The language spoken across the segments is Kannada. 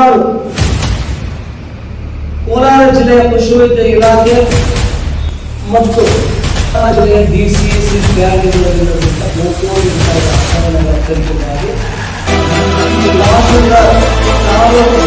ಸುಮಾರು ಕೋಲಾರ ಜಿಲ್ಲೆಯ ಪಶುವೈದ್ಯ ಇಲಾಖೆ ಮತ್ತು ಕೋಲಾರ ಜಿಲ್ಲೆಯ ಡಿ ಸಿ ಎಸ್ ಬ್ಯಾಂಕ್ಗಳಲ್ಲಿರುವಂಥ ಕೋಟಿ ರೂಪಾಯಿ ಅನುದಾನಗಳ ಕಲ್ಪಿಸಲಾಗಿ ತಾಲೂಕು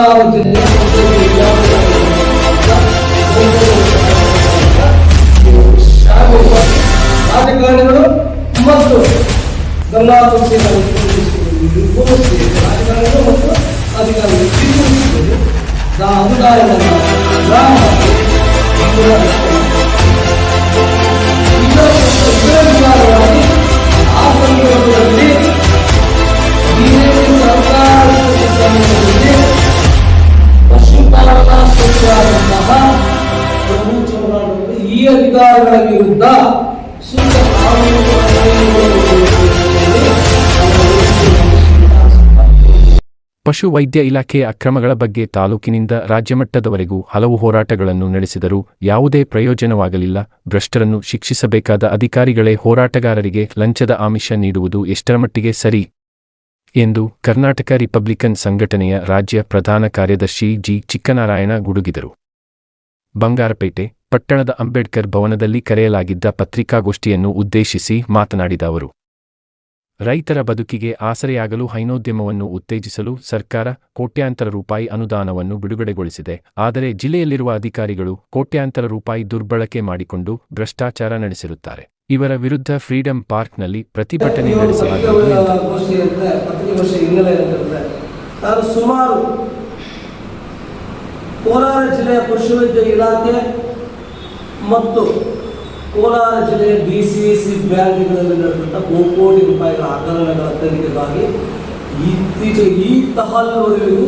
ಕೋಲಾರ ಶಾಲೆಗಳ ರಾಜಕಾರಣಿಗಳು ಮತ್ತು ಗಂಗಾ ಪಶು ವೈದ್ಯ ಇಲಾಖೆಯ ಅಕ್ರಮಗಳ ಬಗ್ಗೆ ತಾಲೂಕಿನಿಂದ ರಾಜ್ಯಮಟ್ಟದವರೆಗೂ ಹಲವು ಹೋರಾಟಗಳನ್ನು ನಡೆಸಿದರೂ ಯಾವುದೇ ಪ್ರಯೋಜನವಾಗಲಿಲ್ಲ. ಭ್ರಷ್ಟರನ್ನು ಶಿಕ್ಷಿಸಬೇಕಾದ ಅಧಿಕಾರಿಗಳೇ ಹೋರಾಟಗಾರರಿಗೆ ಲಂಚದ ಆಮಿಷ ನೀಡುವುದು ಎಷ್ಟರಮಟ್ಟಿಗೆ ಸರಿ? ಎಂದು ಕರ್ನಾಟಕ ರಿಪಬ್ಲಿಕನ್ ಸಂಘಟನೆಯ ರಾಜ್ಯ ಪ್ರಧಾನ ಕಾರ್ಯದರ್ಶಿ ಜಿ. ಚಿಕ್ಕನಾರಾಯಣ ಗುಡುಗಿದರು. ಬಂಗಾರಪೇಟೆ, ಪಟ್ಟಣದ ಅಂಬೇಡ್ಕರ್ ಭವನದಲ್ಲಿ ಕರೆಯಲಾಗಿದ್ದ ಪತ್ರಿಕಾಗೋಷ್ಠಿಯನ್ನು ಉದ್ದೇಶಿಸಿ ಮಾತನಾಡಿದ ಅವರು. ರೈತರ ಬದುಕಿಗೆ ಆಸರೆಯಾಗಲು ಹೈನೋದ್ಯಮವನ್ನು ಉತ್ತೇಜಿಸಲು ಸರ್ಕಾರ ಕೋಟ್ಯಾಂತರ ರೂಪಾಯಿ ಅನುದಾನವನ್ನು ಬಿಡುಗಡೆಗೊಳಿಸಿದೆ. ಆದರೆ ಜಿಲ್ಲೆಯಲ್ಲಿರುವ ಅಧಿಕಾರಿಗಳು ಕೋಟ್ಯಾಂತರ ರೂಪಾಯಿ ದುರ್ಬಳಕೆ ಮಾಡಿಕೊಂಡು ಭ್ರಷ್ಟಾಚಾರ ನಡೆಸಿರುತ್ತಾರೆ. ಇವರ ವಿರುದ್ಧ ಫ್ರೀಡಂ ಪಾರ್ಕ್ನಲ್ಲಿ ಪ್ರತಿಭಟನೆ ಸುಮಾರು ಕೋಲಾರ ಜಿಲ್ಲೆಯ ಪಶುವೈದ್ಯ ಇಲಾಖೆ ಮತ್ತು ಕೋಲಾರ ಜಿಲ್ಲೆಯ ಡಿ ಸಿ ಸಿ ಬ್ಯಾಂಕ್ಗಳಲ್ಲಿ ನಡೆದಂಥ ಕೋಟಿ ರೂಪಾಯಿಗಳ ಹಗರಣಗಳ ತನಿಖೆಗಾಗಿ ಇತ್ತೀಚೆಗೆ ಈ ತಹಲ್ವರೆಗೂ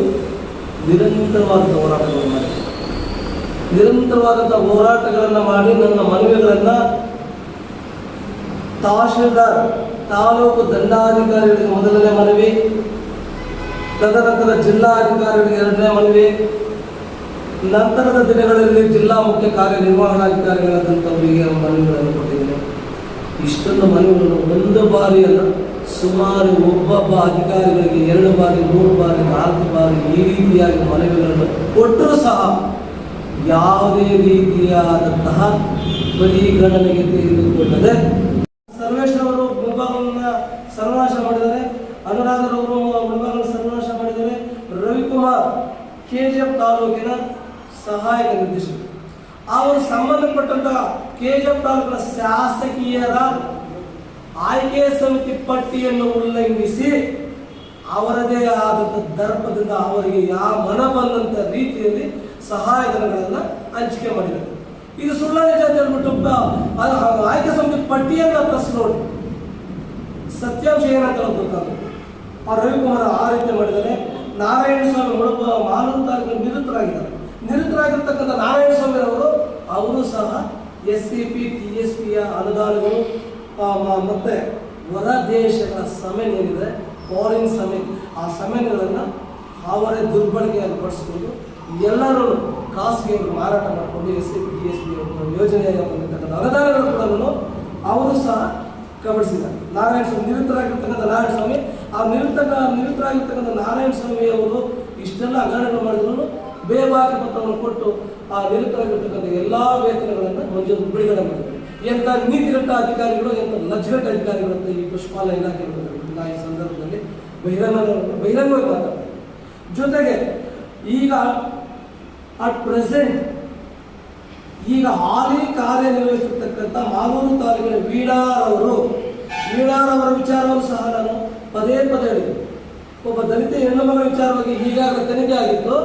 ನಿರಂತರವಾದ ಹೋರಾಟಗಳನ್ನು ಮಾಡಿದೆ. ನಿರಂತರವಾದಂಥ ಹೋರಾಟಗಳನ್ನು ಮಾಡಿ ನನ್ನ ಮನವಿಗಳನ್ನು ತಹಶೀಲ್ದಾರ್, ತಾಲೂಕು ದಂಡಾಧಿಕಾರಿಗಳಿಗೆ ಮೊದಲನೇ ಮನವಿ ತದನಂತರ ಜಿಲ್ಲಾಧಿಕಾರಿಗಳಿಗೆ ಎರಡನೇ ಮನವಿ ನಂತರದ ದಿನಗಳಲ್ಲಿ ಜಿಲ್ಲಾ ಮುಖ್ಯ ಕಾರ್ಯನಿರ್ವಹಣಾಧಿಕಾರಿಗಳಾದಂಥವರಿಗೆ ಮನವಿಗಳನ್ನು ಕೊಟ್ಟಿದ್ದೇನೆ. ಇಷ್ಟೊಂದು ಮನವಿಗಳನ್ನು ಒಂದು ಬಾರಿ ಅಲ್ಲ, ಸುಮಾರು ಒಬ್ಬೊಬ್ಬ ಅಧಿಕಾರಿಗಳಿಗೆ ಎರಡು ಬಾರಿ, ಮೂರು ಬಾರಿ, ನಾಲ್ಕು ಬಾರಿ ಈ ರೀತಿಯಾಗಿ ಮನವಿಗಳನ್ನು ಕೊಟ್ಟರೂ ಸಹ ಯಾವುದೇ ರೀತಿಯಾದಂತಹ ಪರಿಗಣನೆಗೆ ತೆಗೆದುಕೊಳ್ಳದೆ ಸಹಾಯಕ ನಿರ್ದೇಶಕರು ಅವರು ಸಂಬಂಧಪಟ್ಟಂತಹ ಕೆ ಜಿ ಎಫ್ ತಾಲೂಕಿನ ಶಾಸಕೀಯರ ಆಯ್ಕೆ ಸಮಿತಿ ಪಟ್ಟಿಯನ್ನು ಉಲ್ಲಂಘಿಸಿ ಅವರದೇ ಆದಂಥ ದರ್ಪದಿಂದ ಅವರಿಗೆ ಯಾವ ಮನ ಬಂದಂಥ ರೀತಿಯಲ್ಲಿ ಸಹಾಯಧನಗಳನ್ನ ಹಂಚಿಕೆ ಮಾಡಿದ್ದಾರೆ ಇದು ಸುಳ್ಳ ನಿಜ ಅಂತ ಹೇಳ್ಬಿಟ್ಟು ಆಯ್ಕೆ ಸಮಿತಿ ಪಟ್ಟಿಯನ್ನು ನೋಡಿ. ಸತ್ಯಾಂಶ ಏನಂತ ಗೊತ್ತಾಗುತ್ತೆ ಆ ರವಿಕುಮಾರ್ ಆ ರೀತಿ ಮಾಡಿದ್ದಾರೆ ನಾರಾಯಣ ಸ್ವಾಮಿ ಮುಳುಪ ಮಾಲೂರು ತಾಲೂಕಿನ ನಿರತರಾಗಿದ್ದಾರೆ. ನಿರತರಾಗಿರ್ತಕ್ಕಂಥ ನಾರಾಯಣ ಸ್ವಾಮಿ ಅವರು ಅವರು ಸಹ S C P, T S ಪಿಯ ಅನುದಾನಗಳು ಮತ್ತೆ ಹೊರ ದೇಶಗಳ ಸಮೆನ್ ಏನಿದೆ ಫಾರಿನ್ ಸಮೆನ್ ಆ ಸಮೆನ್ಗಳನ್ನು ಅವರೇ ದುರ್ಬಳಕೆಯನ್ನು ಪಡಿಸ್ಕೊಂಡು ಎಲ್ಲರೂ ಖಾಸಗಿಯವರು ಮಾರಾಟ ಮಾಡಿಕೊಂಡು S C P, T S P ಯೋಜನೆಯ ಬಂದಿರ್ತಕ್ಕಂಥ ಅನುದಾನಗಳು ಕೂಡ ಅವರು ಸಹ ಕಬಡಿಸಿದ್ದಾರೆ ನಾರಾಯಣ ಸ್ವಾಮಿ ನಿರತರಾಗಿರ್ತಕ್ಕಂಥ ನಾರಾಯಣ ಸ್ವಾಮಿ ಆ ನಿರತಕ, ನಿರತರಾಗಿರ್ತಕ್ಕಂಥ ನಾರಾಯಣ ಸ್ವಾಮಿ ಅವರು ಇಷ್ಟೆಲ್ಲ ಹಗರಣಗಳು ಮಾಡಿದ್ರು. ಬೇಬಾಕಿ ಪತ್ರವನ್ನು ಕೊಟ್ಟು ಆ ನಿರತರಾಗಿರ್ತಕ್ಕಂಥ ಎಲ್ಲ ವೇತನಗಳನ್ನು ಮಂಜೂರು ಬಿಡುಗಡೆ ಮಾಡಿದ್ದಾರೆ ಎಂಥ ನೀತಿಗಟ್ಟ ಅಧಿಕಾರಿಗಳು, ಎಂಥ ಲಜ್ಜಗಟ್ಟ ಅಧಿಕಾರಿಗಳು ಅಂತ ಈ ಪುಷ್ಪಾಲ ಇಲಾಖೆ ನಾ ಈ ಸಂದರ್ಭದಲ್ಲಿ ಬಹಿರಂಗ ಬಹಿರಂಗವಾಗಿ ಜೊತೆಗೆ ಈಗ ಅಟ್ ಪ್ರೆಸೆಂಟ್ ಈಗ ಹಾಲಿ ಕಾರ್ಯನಿರ್ವಹಿಸಿರ್ತಕ್ಕಂಥ ಮಾಗೂರು ತಾಲೂಕಿನ ವೀಡಾರ್ ಅವರು ವೀಡಾರ್ ಅವರ ವಿಚಾರವನ್ನು ಸಹ ನಾನು ಪದೇ ಪದೇ ಹೇಳಿದೆ. ಒಬ್ಬ ದಲಿತ ಹೆಣ್ಣು ಮಗಳ ವಿಚಾರವಾಗಿ ಈಗಾಗಲೇ ತನಿಖೆ ಆಗಿತ್ತು.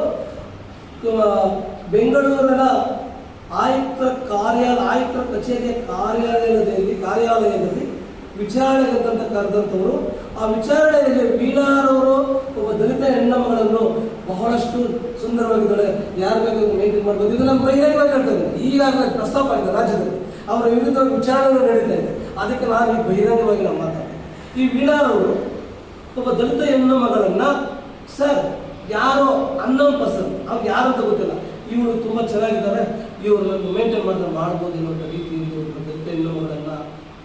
ಬೆಂಗಳೂರಿನ ಆಯುಕ್ತ ಕಾರ್ಯಾಲಯ ಆಯುಕ್ತರ ಕಚೇರಿಯ ಕಾರ್ಯಾಲಯದಲ್ಲಿ ಕಾರ್ಯಾಲಯದಲ್ಲಿ ವಿಚಾರಣೆಗೆ ಅಂತ ಕರೆದಂಥವರು, ಆ ವಿಚಾರಣೆಯಲ್ಲಿ ವೀಣಾರವರು ಒಬ್ಬ ದಲಿತ ಹೆಣ್ಣಮ್ಮಗಳನ್ನು ಬಹಳಷ್ಟು ಸುಂದರವಾಗಿದ್ದಾಳೆ. ಯಾರು ಬೇಕಾದ್ರೂ ಮೇಂಟೈನ್ ಮಾಡ್ಬೋದು. ಇದು ನಮ್ಮ ಬಹಿರಂಗವಾಗಿ ಹೇಳ್ತಾ ಈಗಾಗಲೇ ಪ್ರಸ್ತಾಪ ಆಗಿದೆ ರಾಜ್ಯದಲ್ಲಿ. ಅವರ ವಿರುದ್ಧ ವಿಚಾರಣೆ ನಡೀತಾ ಇದೆ. ಅದಕ್ಕೆ ನಾನು ಈ ಬಹಿರಂಗವಾಗಿ ನಾವು ಮಾತಾಡ್ತೀನಿ. ಈ ವೀಣಾರವರು ಒಬ್ಬ ದಲಿತ ಹೆಣ್ಣು ಮಗಳನ್ನ, ಸರ್ ಯಾರೋ ಅನ್ನೋನ್ ಪರ್ಸನ್ ಅವ್ರಿಗೆ ಯಾರು ಅಂತ ಗೊತ್ತಿಲ್ಲ. ಇವರು ತುಂಬ ಚೆನ್ನಾಗಿದ್ದಾರೆ, ಇವ್ರನ್ನ ಮೇಂಟೈನ್ ಮಾಡಿದ್ರೆ ಮಾಡ್ಬೋದು ಅನ್ನೋ ರೀತಿಯಲ್ಲಿ ಹೆಣ್ಣುಮಗಳನ್ನು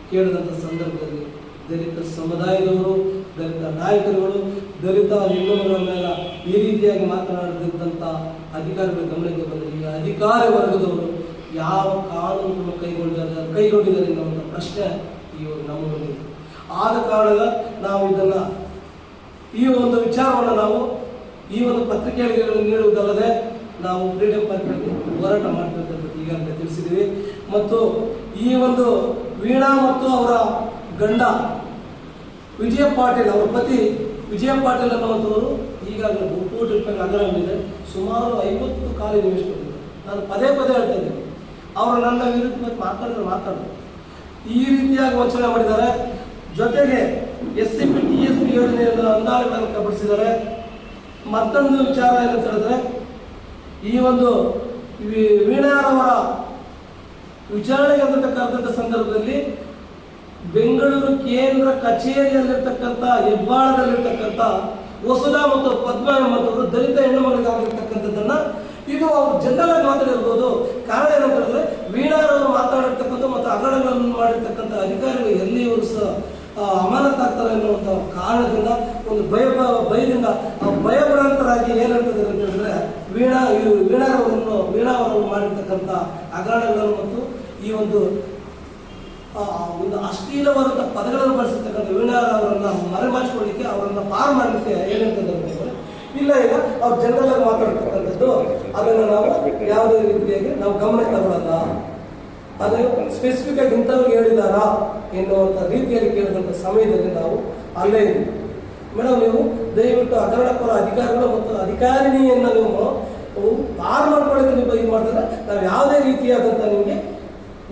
ಕೇಳಿದಂಥ ಸಂದರ್ಭದಲ್ಲಿ ದಲಿತ ಸಮುದಾಯದವರು, ದಲಿತ ನಾಯಕರುಗಳು, ದಲಿತ ಹೆಣ್ಣುಮಗಳ ಮೇಲೆ ಈ ರೀತಿಯಾಗಿ ಮಾತನಾಡದಿದ್ದಂಥ ಅಧಿಕಾರಿಗಳ ಗಮನಕ್ಕೆ ಬಂದರೆ ಈಗ ಅಧಿಕಾರಿ ವರ್ಗದವರು ಯಾವ ಕಾನೂನು ಕೈಗೊಂಡಿದ್ದಾರೆ ಕೈಗೊಂಡಿದ್ದಾರೆ ಎನ್ನುವಂಥ ಪ್ರಶ್ನೆ ಇವರು ನಮ್ಮ ಮುಂದೆ ಆದ ಕಾರಣ ನಾವು ಇದನ್ನು, ಈ ಒಂದು ವಿಚಾರವನ್ನು ನಾವು ಈ ಒಂದು ಪತ್ರಿಕೆಗಳಿಗೆ ನೀಡುವುದಲ್ಲದೆ ನಾವು ಫ್ರೀಡಮ್ ಪಾರ್ಕ್ ಹೋರಾಟ ಮಾಡಬೇಕಂತ ಈಗಾಗಲೇ ತಿಳಿಸಿದ್ದೀವಿ. ಮತ್ತು ಈ ಒಂದು ವೀಣಾ ಮತ್ತು ಅವರ ಗಂಡ ವಿಜಯ ಪಾಟೀಲ್ ಅವರ ಪತಿ ವಿಜಯ ಪಾಟೀಲ್ ಅನ್ನುವಂಥವರು ಈಗಾಗಲೇ ಬಹು ಕೋಟಿ ರೂಪಾಯಿ ಹಗರಣವಿದೆ ಸುಮಾರು ಐವತ್ತು ಕಾಲೇಜು ಇನ್ವೆಸ್ಟ್ಮೆಂಟ್ ನಾನು ಪದೇ ಪದೇ ಹೇಳ್ತಾ ಇದ್ದೀನಿ. ಅವರು ನನ್ನ ವಿರುದ್ಧ ಮಾತಾಡಿದ್ರೆ ಮಾತಾಡೋದು. ಈ ರೀತಿಯಾಗಿ ವಂಚನೆ ಮಾಡಿದ್ದಾರೆ. ಜೊತೆಗೆ S C P T S P ಯೋಜನೆಯನ್ನು ಅನುದಾನಗಳನ್ನು ಕಬಳಿಸಿದ್ದಾರೆ ಮತ್ತೊಂದು ವಿಚಾರ ಏನಂತ ಹೇಳಿದ್ರೆ ಈ ಒಂದು ವೀಣಾರವರ ವಿಚಾರಣೆಗೆ ಅಂತಕ್ಕಂಥ ಸಂದರ್ಭದಲ್ಲಿ ಬೆಂಗಳೂರು ಕೇಂದ್ರ ಕಚೇರಿಯಲ್ಲಿರ್ತಕ್ಕಂಥ, ಹೆಬ್ಬಾಳದಲ್ಲಿರ್ತಕ್ಕಂಥ ವಸುಧಾ ಮತ್ತು ಪದ್ಮ ಎಂಬಂಥವ್ರು ದಲಿತ ಹೆಣ್ಣು ಮಗಳಿಗಾಗಿರ್ತಕ್ಕಂಥದ್ದನ್ನ ಇದು ಅವರು ಜನರಲ್ ಮಾತಾಡಿರ್ಬೋದು. ಕಾರಣ ಏನಂತ ಹೇಳಿದ್ರೆ ವೀಣಾರವರು ಮಾತಾಡಿರ್ತಕ್ಕಂಥ ಮತ್ತು ಅಗಡಗಳನ್ನು ಮಾಡಿರ್ತಕ್ಕಂಥ ಅಧಿಕಾರಿಗಳು ಎಲ್ಲಿಯವರು ಸಹ ಅಮಾನತಾಗ್ತಾರೆ ಅನ್ನುವಂಥ ಕಾರಣದಿಂದ, ಒಂದು ಭಯ ಭಯದಿಂದ ಆ ಭಯಭ್ರಾಂತರಾಗಿ ಏನು ಹೇಳ್ತಿದ್ದಾರೆ ಅಂತ ಹೇಳಿದ್ರೆ ವೀಣಾ ಇವು ವೀಣಾರವರನ್ನು ವೀಣಾ ಅವರು ಮಾಡಿರ್ತಕ್ಕಂಥ ಹಗರಣಗಳನ್ನು ಮತ್ತು ಈ ಒಂದು ಒಂದು ಅಶ್ಲೀಲವಾದಂಥ ಪದಗಳನ್ನು ಬಳಸಿರ್ತಕ್ಕಂಥ ವೀಣಾರ ಅವರನ್ನ ಮರೆಮಾಚಿಕೊಳ್ಳಿಕ್ಕೆ, ಅವರನ್ನು ಪಾರ್ ಮಾಡಲಿಕ್ಕೆ ಏನಂತಂದ್ರೆ ಇಲ್ಲ ಈಗ ಅವ್ರು ಜನರಲ್ ಆಗಿ ಮಾತಾಡ್ತಕ್ಕಂಥದ್ದು, ಅದನ್ನು ನಾವು ಯಾವುದೇ ರೀತಿಯಾಗಿ ನಾವು ಗಮನಕ್ಕೆ ತಗೊಳ್ಳಲ್ಲ ಅದು ಸ್ಪೆಸಿಫಿಕ್ ಆಗಿ ಇಂಥವ್ರಿಗೆ ಹೇಳಿದಾರಾ ಎನ್ನುವಂಥ ರೀತಿಯಲ್ಲಿ ಕೇಳಿದಂಥ ಸಮಯದಲ್ಲಿ ನಾವು ಅಲ್ಲೇ ಇದ್ವಿ. ಮೇಡಮ್, ನೀವು ದಯವಿಟ್ಟು ಹಗರಣಪರ ಅಧಿಕಾರಿಗಳು ಮತ್ತು ಅಧಿಕಾರಿಣಿಯನ್ನು ನೀವು ಪಾರ್ ಮಾಡ್ಕೊಳ್ಳೋಕೆ ನೀವು ಇದು ಮಾಡಿದ್ರೆ ನಾವು ಯಾವುದೇ ರೀತಿಯಾದಂಥ ನಿಮಗೆ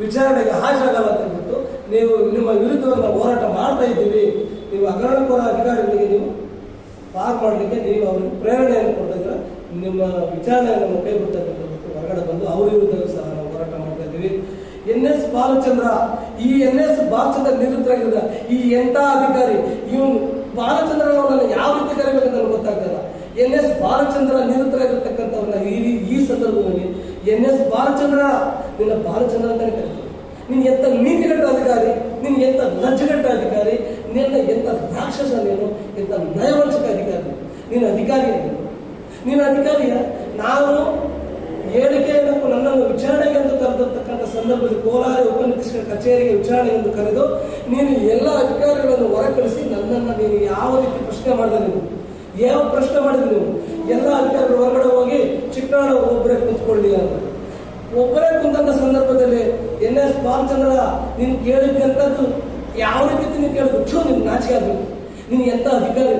ವಿಚಾರಣೆಗೆ ಹಾಜರಾಗಲ್ಲ ಅಂತ ನೀವು ನಿಮ್ಮ ವಿರುದ್ಧವನ್ನು ಹೋರಾಟ ಮಾಡ್ತಾ ಇದ್ದೀವಿ ನೀವು ಹಗರಣಪರ ಅಧಿಕಾರಿಗಳಿಗೆ ನೀವು ಪಾರು ಮಾಡಲಿಕ್ಕೆ ನೀವು ಅವ್ರಿಗೆ ಪ್ರೇರಣೆಯನ್ನು ಕೊಡ್ತಾ ನಿಮ್ಮ ವಿಚಾರಣೆಯನ್ನು ಕೈ ಬಿಡ್ತಕ್ಕಂಥ ಹೊರಗಡೆ ಬಂದು ಅವ್ರ ವಿರುದ್ಧ ಸಹ ನಾವು ಹೋರಾಟ ಮಾಡ್ತಾ ಇದ್ದೀವಿ. ಎನ್ ಎಸ್ ಬಾಲಚಂದ್ರ, ಈ ಎನ್ ಎಸ್ ಬಾಲಚಂದ್ರ ನಿವೃತ್ತರಾಗಿದ್ದ ಈ ಎಂಥ ಅಧಿಕಾರಿ, ಇವನು ಬಾಲಚಂದ್ರ ಅವರನ್ನ ಯಾವ ರೀತಿ ಕರಿಬೇಕಂತ ನನಗೆ ಗೊತ್ತಾಗ್ತಿಲ್ಲ ಎನ್ ಎಸ್ ಬಾಲಚಂದ್ರ ನಿವೃತ್ತರಾಗಿರ್ತಕ್ಕಂಥವ್ರನ್ನ ಈ ಈ ಸಂದರ್ಭದಲ್ಲಿ ಎನ್ ಎಸ್ ಬಾಲಚಂದ್ರ, ನಿನ್ನ ಬಾಲಚಂದ್ರ ಅಂತಾನೆ ಕರಿತಾರೆ. ನಿನ್ನ ಎಂತ ನೀತಿಗಟ್ಟ ಅಧಿಕಾರಿ, ನಿನ್ನ ಎಂತ ಲಜ್ಜಗಟ್ಟ ಅಧಿಕಾರಿ, ನಿನ್ನ ಎಂತ ರಾಕ್ಷಸ ನೀನು ಎಂತ ನಯವಂಚಕ ಅಧಿಕಾರಿ. ನೀನು. ಅಧಿಕಾರಿ ನೀನು ಅಧಿಕಾರಿಯ? ನಾನು ಹೇಳಿಕೆಯನ್ನು ನನ್ನನ್ನು ವಿಚಾರಣೆಗೆ ಎಂದು ಕರೆದಿರ್ತಕ್ಕಂಥ ಸಂದರ್ಭದಲ್ಲಿ ಕೋಲಾರ ಉಪನಿರ್ದೇಶಕ ಕಚೇರಿಗೆ ವಿಚಾರಣೆ ಎಂದು ಕರೆದು ನೀನು ಎಲ್ಲ ಅಧಿಕಾರಿಗಳನ್ನು ಹೊರಕಳಿಸಿ ನನ್ನನ್ನು ನೀನು ಯಾವ ರೀತಿ ಪ್ರಶ್ನೆ ಮಾಡಿದೆ ನೀನು? ಯಾವ ಪ್ರಶ್ನೆ ಮಾಡಿದೆ ನೀವು ಎಲ್ಲ ಅಧಿಕಾರಿಗಳು ಹೊರಗಡೆ ಹೋಗಿ ಚಿಕ್ಕನಾಡ ಒಬ್ಬರೇ ಕುತ್ಕೊಳ್ಳಿ ಅಂತ. ಒಬ್ಬರೇ ಕುಂತಂತ ಸಂದರ್ಭದಲ್ಲಿ ಎನ್ ಎಸ್ ಬಾಲಚಂದ್ರ, ನೀನು ಕೇಳಿದ್ದಂಥದ್ದು ಯಾವ ರೀತಿ ನೀನು ಕೇಳಿದ್ರು ಚೂ ನಿನ್ ನಾಚಿಕೆ ಆಗಬೇಕು ನೀನು ಎಂಥ ಅಧಿಕಾರಿ?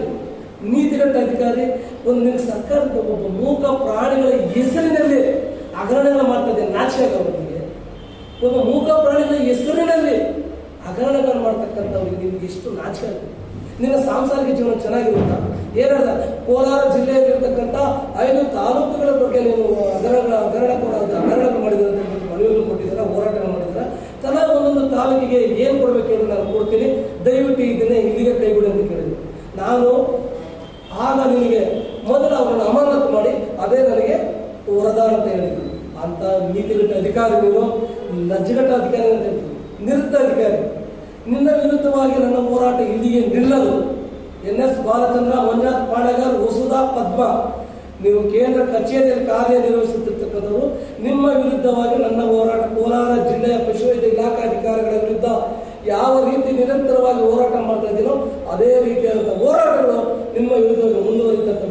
ನೀತಿಗಟ್ಟ ಅಧಿಕಾರಿ. ಒಂದು ನಿನ್ನ ಸರ್ಕಾರದ ಒಬ್ಬ ಮೂಕ ಪ್ರಾಣಿಗಳ ಹೆಸರಿನಲ್ಲಿ ಹಗರಣಗಳು ಮಾಡ್ತಾ ಇದ್ದೆ ನಾಚಿಕೆ ಅವರಿಗೆ ಒಬ್ಬ ಮೂಕ ಪ್ರಾಣಿಗಳ ಹೆಸರಿನಲ್ಲಿ ಹಗರಣಗಳು ಮಾಡ್ತಕ್ಕಂಥವ್ರಿಗೆ ನಿಮ್ಗೆ ಎಷ್ಟು ನಾಚಿಕೆ ಆಗುತ್ತೆ ನಿನ್ನ ಸಾಂಸಾರಿಕ ಜೀವನ ಚೆನ್ನಾಗಿರುತ್ತಾ? ಏನಾದ ಕೋಲಾರ ಜಿಲ್ಲೆಯಲ್ಲಿರ್ತಕ್ಕಂಥ ಐದು ತಾಲೂಕುಗಳ ಬಗ್ಗೆ ನೀವು ಹಗರಣಗಳ ಹಗರಣ ಕೊಡೋದು ಹಗರಣ ಮಾಡಿದ್ರೆ ಮನವಿಯನ್ನು ಕೊಟ್ಟಿದ್ದಾರೆ ಹೋರಾಟ ಮಾಡಿದ್ದಾರೆ? ತಲಾ ಒಂದೊಂದು ತಾಲೂಕಿಗೆ ಏನು ಕೊಡಬೇಕು ನಾನು ಕೊಡ್ತೀನಿ ದಯವಿಟ್ಟು ಇದನ್ನೇ ಇಲ್ಲಿಗೆ ಕೈಬಿಡಿ ಅಂತ ಕೇಳಿದ್ರು ನಾನು ಆಗ ನಿನಗೆ ಮೊದಲು ಅವರನ್ನು ಅಮಾನತು ಮಾಡಿ ಅದೇ ನನಗೆ ವರದಾನ ಅಂತ ಹೇಳಿದ್ರು ಅಂತ ನೀತಿಗಟ್ಟ ಅಧಿಕಾರಿ ನೀನು ಲಜ್ಜಗಟ್ಟ ಅಧಿಕಾರಿ ಅಂತ ಹೇಳ್ತೀನಿ ನಿರುತ್ತ ಅಧಿಕಾರಿ ನಿನ್ನ ವಿರುದ್ಧವಾಗಿ ನನ್ನ ಹೋರಾಟ ಇಲ್ಲಿಗೆ ನಿಲ್ಲದು ಎನ್ ಎಸ್ ಬಾಲಚಂದ್ರ ಮಂಜುನಾಥ್ ಪಾಣಗಾರ್ ವಸುಧಾ ಪದ್ಮ. ನೀವು ಕೇಂದ್ರ ಕಚೇರಿಯಲ್ಲಿ ಕಾರ್ಯನಿರ್ವಹಿಸುತ್ತಿರ್ತಕ್ಕಂಥವರು, ನಿಮ್ಮ ವಿರುದ್ಧವಾಗಿ ನನ್ನ ಹೋರಾಟ ಕೋಲಾರ ಜಿಲ್ಲೆಯ ಪಶುವೈದ್ಯ ಇಲಾಖಾ ಅಧಿಕಾರಿಗಳ ವಿರುದ್ಧ ಯಾವ ರೀತಿ ನಿರಂತರವಾಗಿ ಹೋರಾಟ ಮಾಡ್ತಾ ಇದ್ದೀನೋ, ಅದೇ ರೀತಿಯಾದಂಥ ಹೋರಾಟಗಳು ನಿಮ್ಮ ವಿರುದ್ಧವಾಗಿ ಮುಂದುವರಿತಂತ